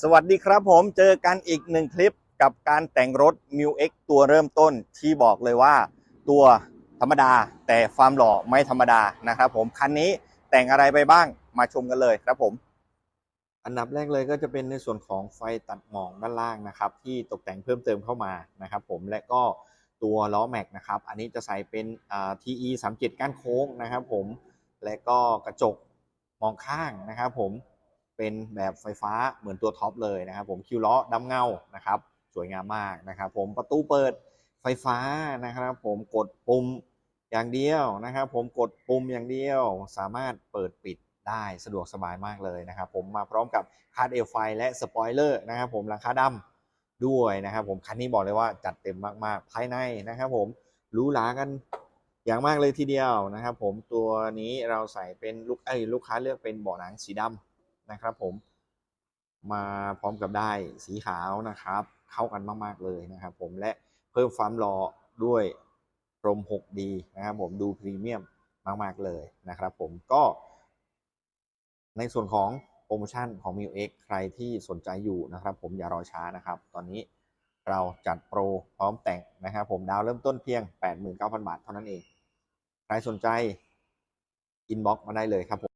สวัสดีครับผมเจอกันอีกหนึ่งคลิปกับการแต่งรถ m ิ X ตัวเริ่มต้นที่บอกเลยว่า ตัวธรรมดาแต่ความหล่อไม่ธรรมดานะครับผมคันนี้แต่งอะไรไปบ้างมาชมกันเลยครับผม อันดับแรกเลยก็จะเป็นในส่วนของไฟตัดหมอกด้านล่างนะครับ ที่ตกแต่งเพิ่มเติมเข้ามานะครับผมและก็ตัวล้อแม็กนะครับ อันนี้จะใส่เป็นอ่า TE 37ก้านโค้งนะครับผมและก็กระจกมองข้างนะครับผม เป็นแบบไฟฟ้าเหมือนตัวท็อปเลยนะครับผมคิวล้อดำเงานะครับสวยงามมากนะครับผมประตูเปิดไฟฟ้านะครับผมกดปุ่มอย่างเดียวนะครับ ผมกดปุ่มอย่างเดียวสามารถเปิดปิดได้สะดวกสบายมากเลยนะครับ ผมมาพร้อมกับคาดเอลไฟและสปอยเลอร์นะครับผมหลังคาดำด้วยนะครับผมคันนี้บอกเลยว่าจัดเต็มมากๆ ภายในนะครับผมหรูหรากันอย่างมากเลยทีเดียวนะครับ ผมตัวนี้เราใส่เป็นลูกเอ้ยลูกค้าเลือกเป็นเบาะหนังสีดำ นะครับผมมาพร้อมกับได้สีขาวนะครับ เข้ากันมาก ๆ เลยนะครับผมและเพิ่มความหล่อด้วยพรม 6D นะครับผมดูพรีเมียมมาก ๆ เลยนะครับผมก็ ในส่วนของโปรโมชั่นของ m ิ X ใครที่สนใจอยู่นะครับผมอย่ารอช้านะครับ ตอนนี้เราจัดโปรพร้อมแต่งนะครับผมดาวเริ่มต้นเพียง 89,000 บาทเท่านั้นเอง ใครสนใจอินบ็อกมาได้เลยครับผม